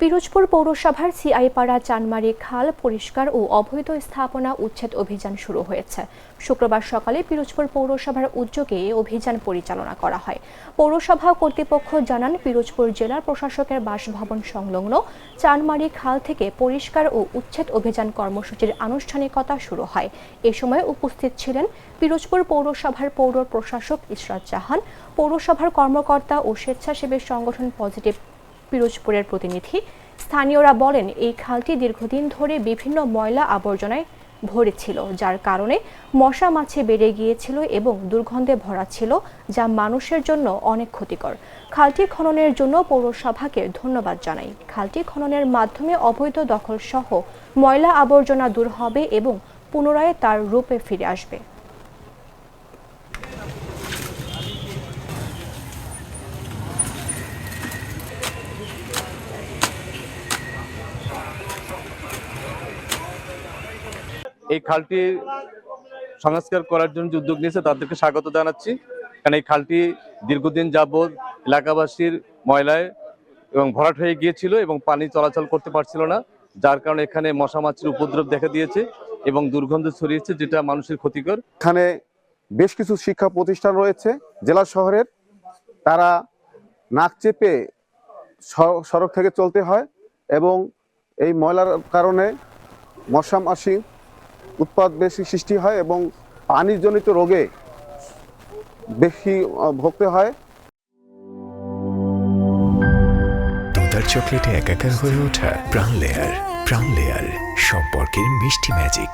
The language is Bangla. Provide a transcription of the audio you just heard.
পিরোজপুর পৌরসভার সিআইপাড়া চানমারি খাল পরিষ্কার ও অবৈধ স্থাপনা উচ্ছেদ অভিযান শুরু হয়েছে। শুক্রবার সকালে পিরোজপুর পৌরসভার উদ্যোগে অভিযান পরিচালনা করা হয়। পৌরসভা কর্তৃপক্ষ জানান, পিরোজপুর জেলা প্রশাসকের বাসভবন সংলগ্ন চানমারি খাল থেকে পরিষ্কার ও উচ্ছেদ অভিযান কর্মসূচির আনুষ্ঠানিকতা শুরু হয়। এ সময় উপস্থিত ছিলেন পিরোজপুর পৌরসভার পৌর প্রশাসক ইশরাত জাহান, পৌরসভার কর্মকর্তা ও স্বেচ্ছাসেবী সংগঠন পজিটিভ পিরোজপুরের প্রতিনিধি। স্থানীয়রা বলেন, এই খালটি দীর্ঘদিন ধরে বিভিন্ন ময়লা আবর্জনায় ভরে ছিল, যার কারণে মশা মাছি বেড়ে গিয়েছিল এবং দুর্গন্ধে ভরা ছিল, যা মানুষের জন্য অনেক ক্ষতিকর। খালটি খননের জন্য পৌরসভাকে ধন্যবাদ জানাই। খালটি খননের মাধ্যমে অবৈধ দখল সহ ময়লা আবর্জনা দূর হবে এবং পুনরায় তার রূপে ফিরে আসবে। এই খালটি সংস্কার করার জন্য যে উদ্যোগ নিয়েছে তাদেরকে স্বাগত জানাচ্ছি। কারণ এই খালটি দীর্ঘদিন যাবৎ এলাকাবাসীর ময়লায় এবং ভরাট হয়ে গিয়েছিল এবং পানি চলাচল করতে পারছিল না, যার কারণে এখানে মশা মাছির উপদ্রব দেখা দিয়েছে এবং দুর্গন্ধ ছড়িয়েছে, যেটা মানুষের ক্ষতিকর। এখানে বেশ কিছু শিক্ষা প্রতিষ্ঠান রয়েছে জেলা শহরের। তারা নাক চেপে সড়ক থেকে চলতে হয় এবং এই ময়লার কারণে মশা মাছি উৎপাদ বেশি সৃষ্টি হয় এবং পানিজনিত রোগে বেশি ভক্ত হয়। দুধার চকলেটে একাকার হয়ে ওঠা প্রাণ লেয়ার প্রাণ লেয়ার, সম্পর্কের মিষ্টি ম্যাজিক